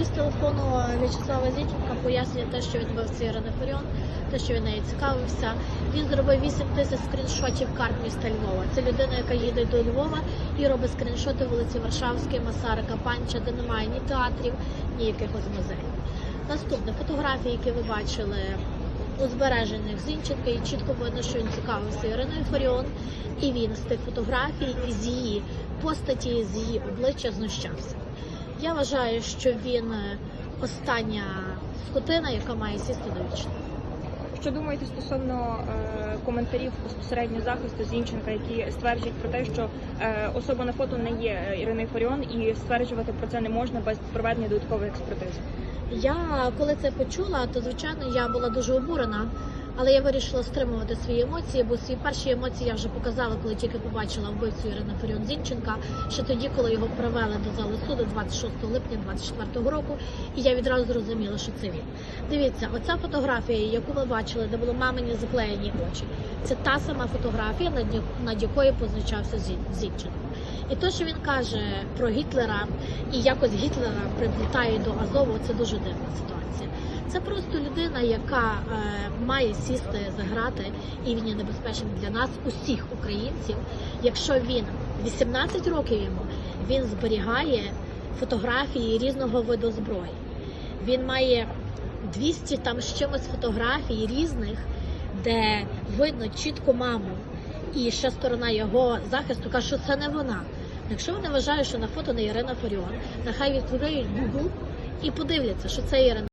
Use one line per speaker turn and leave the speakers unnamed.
І з телефону В'ячеслава Зінченка пояснює те, що він бив Ірини Фаріон, те, що він нею цікавився. Він зробив 8 тисяч скріншотів карт міста Львова. Це людина, яка їде до Львова і робить скріншоти вулиці Варшавської, Масарика, Панча, де немає ні театрів, ні якихось музеїв. Наступне фотографії, які ви бачили у збереженнях Зінченка, і чітко видно, що він цікавився Іриною Фаріон, і він з тих фотографій і з її постаті, з її обличчя знущався. Я вважаю, що він е, остання скотина, яка має сісти до вічного.
Що думаєте стосовно е, коментарів безпосередньо захисту Зінченка, які стверджують про те, що е, особа на фото не є Іриною Фаріон, і стверджувати про це не можна без проведення додаткової експертизи?
Я коли це почула, то звичайно я була дуже обурена, але я вирішила стримувати свої емоції, бо свої перші емоції я вже показала, коли тільки побачила вбивцю Ірини Фаріон Зінченка. Ще тоді, коли його привели до зали суду 26 липня 24 року, і я відразу зрозуміла, що це він. Дивіться, оця фотографія, яку ви бачили, де були мамині заклеєні очі, це та сама фотографія, над, якою позначався Зін- Зінченко. І те, що він каже про Гітлера і якось Гітлера приплітає до Азову, це дуже дивна ситуація. Це просто людина, яка е, має сісти за грати, і він є небезпечним для нас, усіх українців. Якщо він 18 років йому він зберігає фотографії різного виду зброї. Він має 200 там з чимось фотографій різних, де видно чітко маму. І ще сторона його захисту каже, що це не вона. Якщо вони вважають, що на фото не Ірина Фаріон, нехай відкриють Google і подивляться, що це Ірина.